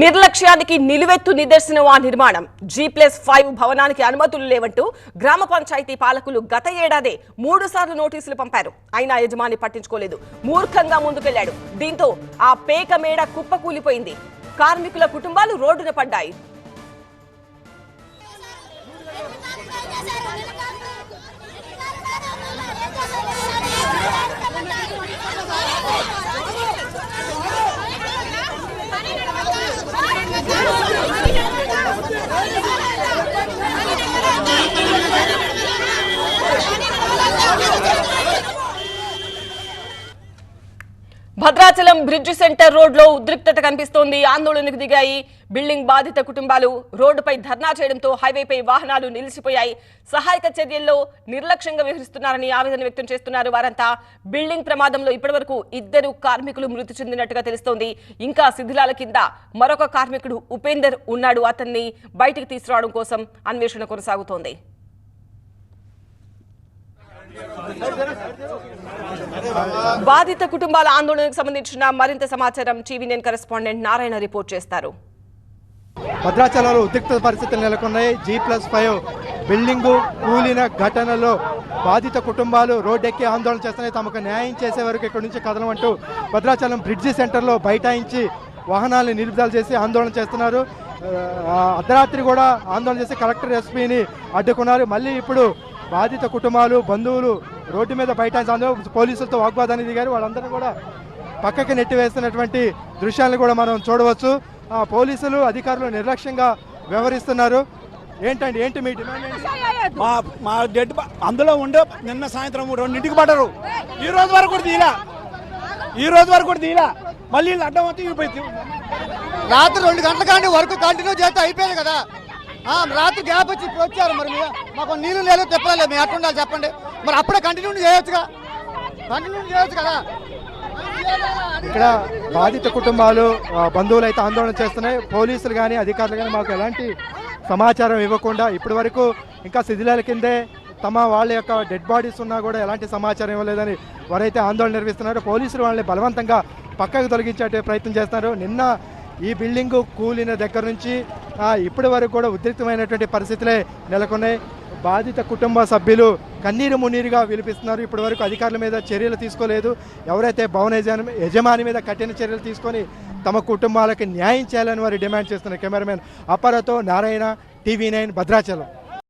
నిర్లక్ష్యానికి నిలువెత్తు నిదర్శనం ఆ నిర్మాణం. జీ ప్లస్ ఫైవ్ భవనానికి అనుమతులు లేవంటూ గ్రామ పంచాయతీ పాలకులు గత ఏడాదే మూడు సార్లు నోటీసులు పంపారు. అయినా యజమాని పట్టించుకోలేదు. మూర్ఖంగా ముందుకెళ్ళాడు. దీంతో ఆ పేక మేడ కుప్పకూలిపోయింది కార్మికుల కుటుంబాలు రోడ్డున పడ్డాయి. భద్రాచలం బ్రిడ్జ్ సెంటర్ రోడ్లో ఉద్రిక్తత కనిపిస్తోంది. ఆందోళనకు దిగాయి బిల్డింగ్ బాధిత కుటుంబాలు. రోడ్డుపై ధర్నా చేయడంతో హైవేపై వాహనాలు నిలిచిపోయాయి. సహాయక చర్యల్లో నిర్లక్ష్యంగా వ్యవహరిస్తున్నారని ఆవేదన వ్యక్తం చేస్తున్నారు వారంతా. బిల్డింగ్ ప్రమాదంలో ఇప్పటివరకు ఇద్దరు కార్మికులు మృతి చెందినట్టుగా తెలుస్తోంది. ఇంకా శిథిలాల కింద మరొక కార్మికుడు ఉపేందర్ ఉన్నాడు. అతన్ని బయటికి తీసుకురావడం కోసం అన్వేషణ కొనసాగుతోంది. బాధిత కుటుంబాల ఆందోళనకు సంబంధించిన మరింత సమాచారం టీవీ నేను కరెస్పాండెంట్ నారాయణ రిపోర్ట్ చేస్తారు. భద్రాచలంలో ఉద్రిక్త పరిస్థితులు నెలకొన్నాయి. జీ ప్లస్ ఫైవ్ బిల్డింగు కూలిన ఘటనలో బాధిత కుటుంబాలు రోడ్డెక్కి ఆందోళన చేస్తున్నాయి. తమకు న్యాయం చేసే వరకు ఇక్కడి నుంచి కదలమంటూ భద్రాచలం బ్రిడ్జి సెంటర్లో బైఠాయించి వాహనాలను నిలుపుదల చేసి ఆందోళన చేస్తున్నారు. అర్ధరాత్రి కూడా ఆందోళన చేసి కలెక్టర్ ఎస్పీని అడ్డుకున్నారు. మళ్ళీ ఇప్పుడు బాధిత కుటుంబాలు బంధువులు రోడ్డు మీద ఆందోళన పోలీసులతో వాగ్వాదానికి దిగారు. వాళ్ళందరూ కూడా పక్కకి నెట్టివేస్తున్నటువంటి దృశ్యాలను కూడా మనం చూడవచ్చు. ఆ, పోలీసులు అధికారులు నిర్లక్ష్యంగా వ్యవహరిస్తున్నారు. ఏంటండి ఏంటి మీ డిమాండ్ మా మా డెడ్ అందులో ఉండే నిన్న సాయంత్రం రెండింటికి పడ్డారు. ఈ రోజు వరకు కూడా తీలా ఈ రోజు వరకు కూడా తీలా మళ్ళీ అడ్డం వచ్చి రాత్రి రెండు గంటల కానీ వర్క్ కంటిన్యూ చేస్తే అయిపోయింది కదా. రాత్రి గ్యాప్ వచ్చి ఇప్పుడు వచ్చారు మరి మాకు నీళ్ళు లేదు తెప్పలేదు మేము ఎట్టుండాలి చెప్పండి. మరి అప్పుడే కంటిన్యూ చేయొచ్చుగా? కంటిన్యూ చేయొచ్చు కదా? ఇక్కడ బాధిత కుటుంబాలు బంధువులు అయితే ఆందోళన చేస్తున్నాయి. పోలీసులు కానీ అధికారులు కానీ మాకు ఎలాంటి సమాచారం ఇవ్వకుండా ఇప్పటి వరకు ఇంకా శిథిలాల కిందే తమ వాళ్ళ యొక్క డెడ్ బాడీస్ ఉన్నా కూడా ఎలాంటి సమాచారం ఇవ్వలేదని వారైతే ఆందోళన నిర్వహిస్తున్నారు. పోలీసులు వాళ్ళని బలవంతంగా పక్కకు తొలగించే ప్రయత్నం చేస్తున్నారు. నిన్న ఈ బిల్డింగు కూలిన దగ్గర నుంచి ఇప్పటి వరకు కూడా ఉద్రిక్తమైనటువంటి పరిస్థితులే నెలకొన్నాయి. బాధిత కుటుంబ సభ్యులు కన్నీరు మున్నీరుగా విలిపిస్తున్నారు. ఇప్పటి వరకు అధికారుల మీద చర్యలు తీసుకోలేదు. ఎవరైతే భవన యజమాని యజమాని మీద కఠిన చర్యలు తీసుకొని తమ కుటుంబాలకు న్యాయం చేయాలని వారు డిమాండ్ చేస్తున్నారు కెమెరామెన్ అపరతో నారాయణ టీవీ నైన్ భద్రాచలం.